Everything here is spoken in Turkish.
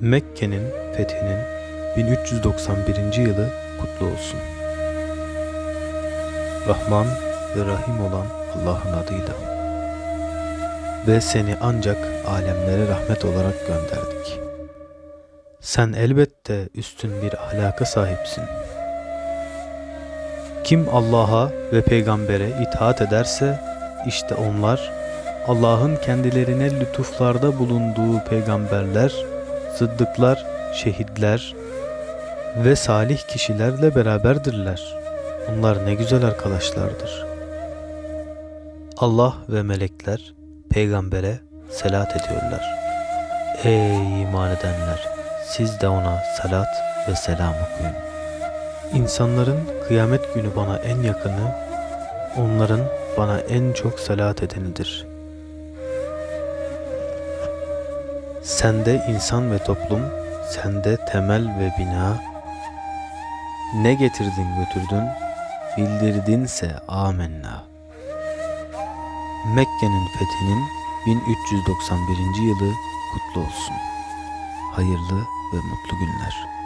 Mekke'nin fethinin 1391. yılı kutlu olsun. Rahman ve Rahim olan Allah'ın adıyla. Ve seni ancak alemlere rahmet olarak gönderdik. Sen elbette üstün bir ahlaka sahipsin. Kim Allah'a ve peygambere itaat ederse işte onlar Allah'ın kendilerine lütuflarda bulunduğu peygamberler, sıddıklar, şehitler ve salih kişilerle beraberdirler. Onlar ne güzel arkadaşlardır. Allah ve melekler peygambere selat ediyorlar. Ey iman edenler! Siz de ona salat ve selam okuyun. İnsanların kıyamet günü bana en yakını, onların bana en çok salat edenidir. Sende insan ve toplum, sende temel ve bina. Ne getirdin götürdün, bildirdinse amenna. Mekke'nin fethinin 1391. yılı kutlu olsun. Hayırlı ve mutlu günler.